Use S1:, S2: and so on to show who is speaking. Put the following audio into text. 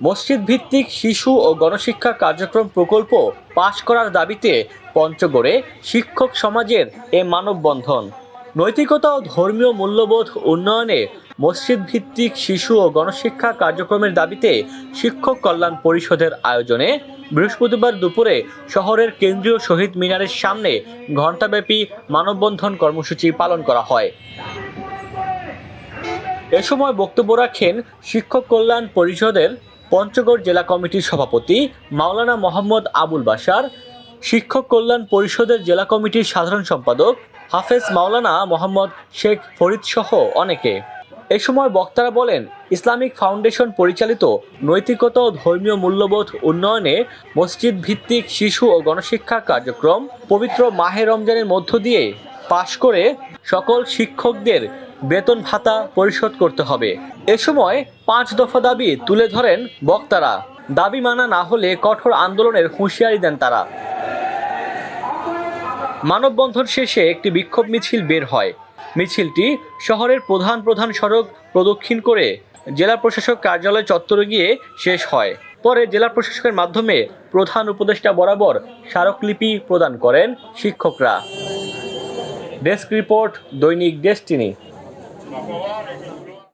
S1: মসজিদ ভিত্তিক শিশু ও গণশিক্ষা কার্যক্রম প্রকল্প পাশ করার দাবিতে পঞ্চগড়ে শিক্ষক সমাজের এ মানববন্ধন। নৈতিকতা ও ধর্মীয় মূল্যবোধ উন্নয়নে মসজিদ ভিত্তিক শিশু ও গণশিক্ষা কার্যক্রমের দাবিতে শিক্ষক কল্যাণ পরিষদের আয়োজনে বৃহস্পতিবার দুপুরে শহরের কেন্দ্রীয় শহীদ মিনারের সামনে ঘণ্টাব্যাপী মানববন্ধন কর্মসূচি পালন করা হয়। এ সময় বক্তব্য রাখেন শিক্ষক কল্যাণ পরিষদের পঞ্চগড় জেলা কমিটির সভাপতি মাওলানা মোহাম্মদ আবুল বাশার, শিক্ষক কল্যাণ পরিষদের জেলা কমিটির সাধারণ সম্পাদক হাফেজ মাওলানা মোহাম্মদ শেখ ফরিদ সহ অনেকে। এ সময় বক্তারা বলেন, ইসলামিক ফাউন্ডেশন পরিচালিত নৈতিকতা ও ধর্মীয় মূল্যবোধ উন্নয়নে মসজিদ ভিত্তিক শিশু ও গণশিক্ষা কার্যক্রম পবিত্র মাহে রমজানের মধ্য দিয়ে পাশ করে সকল শিক্ষকদের বেতন ভাতা পরিশোধ করতে হবে। এ সময় পাঁচ দফা দাবি তুলে ধরেন বক্তারা। দাবি মানা না হলে কঠোর আন্দোলনের হুঁশিয়ারি দেন তারা। মানববন্ধন শেষে একটি বিক্ষোভ মিছিল বের হয়। মিছিলটি শহরের প্রধান প্রধান সড়ক প্রদক্ষিণ করে জেলা প্রশাসক কার্যালয় চত্বরে গিয়ে শেষ হয়। পরে জেলা প্রশাসকের মাধ্যমে প্রধান উপদেষ্টা বরাবর স্মারকলিপি প্রদান করেন শিক্ষকরা। Desk report Dainik Destiny. Power